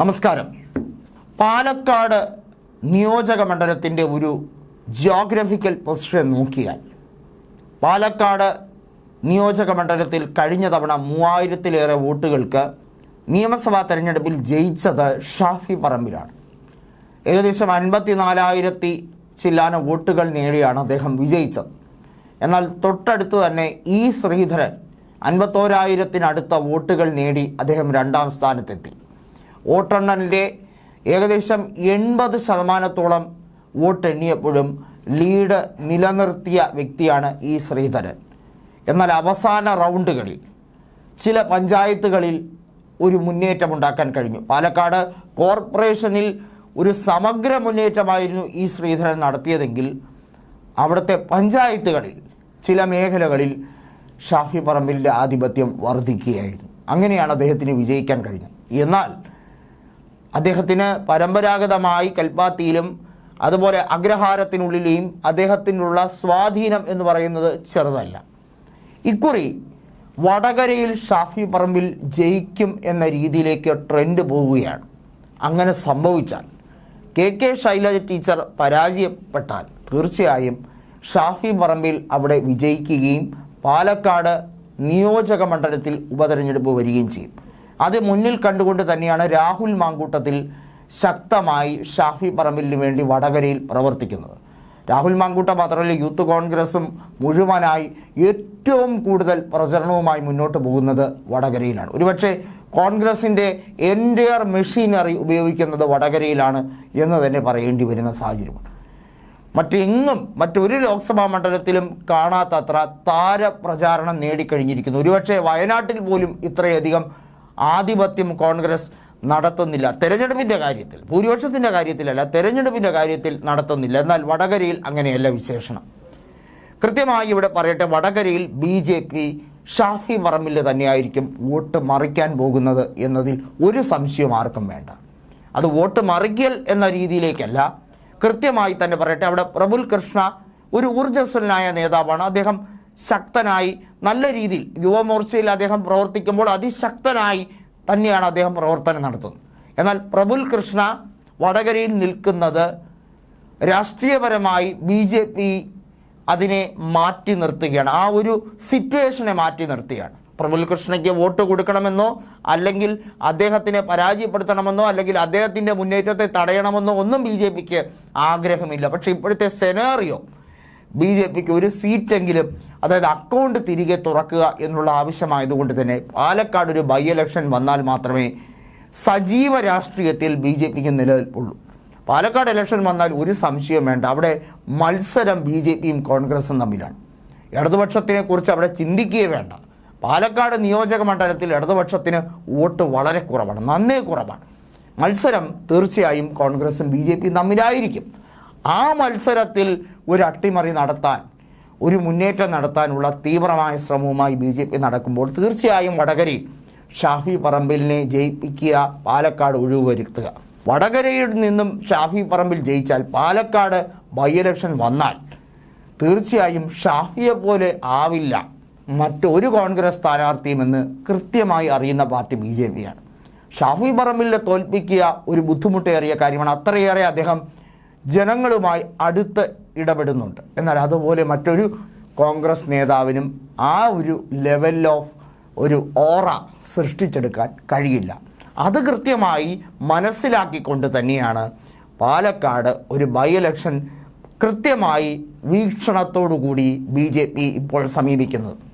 നമസ്കാരം. പാലക്കാട് നിയോജക മണ്ഡലത്തിന്റെ ഒരു ജിയോഗ്രഫിക്കൽ പൊസിഷൻ നോക്കിയാൽ പാലക്കാട് നിയോജക മണ്ഡലത്തിൽ കഴിഞ്ഞ തവണ മൂവായിരത്തിലേറെ വോട്ടുകൾക്ക് നിയമസഭാ തെരഞ്ഞെടുപ്പിൽ ജയിച്ചത് ഷാഫി പറമ്പിലാണ്. ഏകദേശം അൻപത്തി നാലായിരത്തി ചില്ലാന വോട്ടുകൾ നേടിയാണ് അദ്ദേഹം വിജയിച്ചത്. എന്നാൽ തൊട്ടടുത്ത് തന്നെ ഇ ശ്രീധരൻ അൻപത്തോരായിരത്തിനടുത്ത വോട്ടുകൾ നേടി അദ്ദേഹം രണ്ടാം സ്ഥാനത്തെത്തി. വോട്ടെണ്ണലിന്റെ ഏകദേശം എൺപത് ശതമാനത്തോളം വോട്ട് എണ്ണിയപ്പോഴും ലീഡ് നിലനിർത്തിയ വ്യക്തിയാണ് ഈ ശ്രീധരൻ. എന്നാൽ അവസാന റൗണ്ടുകളിൽ ചില പഞ്ചായത്തുകളിൽ ഒരു മുന്നേറ്റം ഉണ്ടാക്കാൻ കഴിഞ്ഞു. പാലക്കാട് കോർപ്പറേഷനിൽ ഒരു സമഗ്ര മുന്നേറ്റമായിരുന്നു ഈ ശ്രീധരൻ നടത്തിയതെങ്കിൽ അവിടുത്തെ പഞ്ചായത്തുകളിൽ ചില മേഖലകളിൽ ഷാഫി പറമ്പിലിന്റെ ആധിപത്യം വർദ്ധിക്കുകയായിരുന്നു. അങ്ങനെയാണ് അദ്ദേഹത്തിന് വിജയിക്കാൻ കഴിഞ്ഞത്. എന്നാൽ അദ്ദേഹത്തിന് പരമ്പരാഗതമായി കൽപ്പാത്തിയിലും അതുപോലെ അഗ്രഹാരത്തിനുള്ളിലെയും അദ്ദേഹത്തിനുള്ള സ്വാധീനം എന്ന് പറയുന്നത് ചെറുതല്ല. ഇക്കുറി വടകരയിൽ ഷാഫി പറമ്പിൽ ജയിക്കും എന്ന രീതിയിലേക്ക് ട്രെൻഡ് പോവുകയാണ്. അങ്ങനെ സംഭവിച്ചാൽ കെ കെ ശൈലജ ടീച്ചർ പരാജയപ്പെട്ടാൽ തീർച്ചയായും ഷാഫി പറമ്പിൽ അവിടെ വിജയിക്കുകയും പാലക്കാട് നിയോജക മണ്ഡലത്തിൽ ഉപതെരഞ്ഞെടുപ്പ് വരികയും ചെയ്യും. അത് മുന്നിൽ കണ്ടുകൊണ്ട് തന്നെയാണ് രാഹുൽ മാങ്കൂട്ടത്തിൽ ശക്തമായി ഷാഫി പറമ്പിലിന് വേണ്ടി വടകരയിൽ പ്രവർത്തിക്കുന്നത്. രാഹുൽ മാങ്കൂട്ട മാത്രമല്ല യൂത്ത് കോൺഗ്രസും മുഴുവനായി ഏറ്റവും കൂടുതൽ പ്രചരണവുമായി മുന്നോട്ട് പോകുന്നത് വടകരയിലാണ്. ഒരുപക്ഷെ കോൺഗ്രസിന്റെ എന്റയർ മെഷീനറി ഉപയോഗിക്കുന്നത് വടകരയിലാണ് എന്ന് തന്നെ പറയേണ്ടി വരുന്ന സാഹചര്യമാണ് മറ്റെങ്ങും മറ്റൊരു ലോക്സഭാ മണ്ഡലത്തിലും കാണാത്തത്ര താരപ്രചാരണം നേടിക്കഴിഞ്ഞിരിക്കുന്നു. ഒരുപക്ഷെ വയനാട്ടിൽ പോലും ഇത്രയധികം ആധിപത്യം കോൺഗ്രസ് നടത്തുന്നില്ല. തെരഞ്ഞെടുപ്പിന്റെ കാര്യത്തിൽ ഭൂരിപക്ഷത്തിന്റെ കാര്യത്തിലല്ല തെരഞ്ഞെടുപ്പിന്റെ കാര്യത്തിൽ നടത്തുന്നില്ല. എന്നാൽ വടകരയിൽ അങ്ങനെയല്ല വിശേഷണം. കൃത്യമായി ഇവിടെ പറയട്ടെ വടകരയിൽ B J P Shafi Parambil തന്നെയായിരിക്കും വോട്ട് മറിക്കാൻ പോകുന്നത് എന്നതിൽ ഒരു സംശയം ആർക്കും വേണ്ട. അത് വോട്ട് മറിക്കൽ എന്ന രീതിയിലേക്കല്ല. കൃത്യമായി തന്നെ പറയട്ടെ അവിടെ പ്രബുൽ കൃഷ്ണ ഒരു ഊർജസ്വലനായ നേതാവാണ്. അദ്ദേഹം ശക്തനായി നല്ല രീതിയിൽ യുവമോർച്ചയിൽ അദ്ദേഹം പ്രവർത്തിക്കുമ്പോൾ അതിശക്തനായി തന്നെയാണ് അദ്ദേഹം പ്രവർത്തനം നടത്തുന്നത്. എന്നാൽ പ്രഭുൽ കൃഷ്ണ വടകരയിൽ നിൽക്കുന്നത് രാഷ്ട്രീയപരമായി ബി ജെ പി അതിനെ മാറ്റി നിർത്തുകയാണ്. ആ ഒരു സിറ്റുവേഷനെ മാറ്റി നിർത്തുകയാണ്. പ്രഭുൽ കൃഷ്ണയ്ക്ക് വോട്ട് കൊടുക്കണമെന്നോ അല്ലെങ്കിൽ അദ്ദേഹത്തിനെ പരാജയപ്പെടുത്തണമെന്നോ അല്ലെങ്കിൽ അദ്ദേഹത്തിന്റെ മുന്നേറ്റത്തെ തടയണമെന്നോ ഒന്നും ബി ജെ പിക്ക് ആഗ്രഹമില്ല. പക്ഷേ ഇപ്പോഴത്തെ സെനാറിയോ ബി ജെ പിക്ക് ഒരു സീറ്റെങ്കിലും അതായത് അക്കൗണ്ട് തിരികെ തുറക്കുക എന്നുള്ള ആവശ്യമായതുകൊണ്ട് തന്നെ പാലക്കാട് ഒരു ബൈ ഇലക്ഷൻ വന്നാൽ മാത്രമേ സജീവ രാഷ്ട്രീയത്തിൽ ബി ജെ പിക്ക് നിലനിൽപ്പുള്ളൂ. പാലക്കാട് ഇലക്ഷൻ വന്നാൽ ഒരു സംശയവും വേണ്ട. അവിടെ മത്സരം ബി ജെ പിയും കോൺഗ്രസും തമ്മിലാണ്. ഇടതുപക്ഷത്തിനെ കുറിച്ച് അവിടെ ചിന്തിക്കുകയേ വേണ്ട. പാലക്കാട് നിയോജക മണ്ഡലത്തിൽ ഇടതുപക്ഷത്തിന് വോട്ട് വളരെ കുറവാണ് നന്നേ കുറവാണ്. മത്സരം തീർച്ചയായും കോൺഗ്രസും ബി ജെ പിയും തമ്മിലായിരിക്കും. ആ മത്സരത്തിൽ ഒരു അട്ടിമറി നടത്താൻ ഒരു മുന്നേറ്റം നടത്താനുള്ള തീവ്രമായ ശ്രമവുമായി ബി ജെ പി നടക്കുമ്പോൾ തീർച്ചയായും വടകരയിൽ ഷാഫി പറമ്പിലിനെ ജയിപ്പിക്കുക പാലക്കാട് ഒഴിവ് വരുത്തുക വടകരയിൽ നിന്നും ഷാഫി പറമ്പിൽ ജയിച്ചാൽ പാലക്കാട് ബൈ ഇലക്ഷൻ വന്നാൽ തീർച്ചയായും ഷാഫിയെ പോലെ ആവില്ല മറ്റൊരു കോൺഗ്രസ് സ്ഥാനാർത്ഥിയുമെന്ന് കൃത്യമായി അറിയുന്ന പാർട്ടി ബി ജെ പിയാണ് ഷാഫി പറമ്പിലിനെ തോൽപ്പിക്കുക ഒരു ബുദ്ധിമുട്ടേറിയ കാര്യമാണ്. അത്രയേറെ അദ്ദേഹം ജനങ്ങളുമായി അടുത്ത് ഇടപെടുന്നുണ്ട്. എന്നാൽ അതുപോലെ മറ്റൊരു കോൺഗ്രസ് നേതാവിനും ആ ഒരു ലെവൽ ഓഫ് ഒരു ഓറ സൃഷ്ടിച്ചെടുക്കാൻ കഴിയില്ല. അത് കൃത്യമായി മനസ്സിലാക്കിക്കൊണ്ട് തന്നെയാണ് പാലക്കാട് ഒരു ബൈ ഇലക്ഷൻ കൃത്യമായി വീക്ഷണത്തോടു കൂടി ബി ജെ പി ഇപ്പോൾ സമീപിക്കുന്നത്.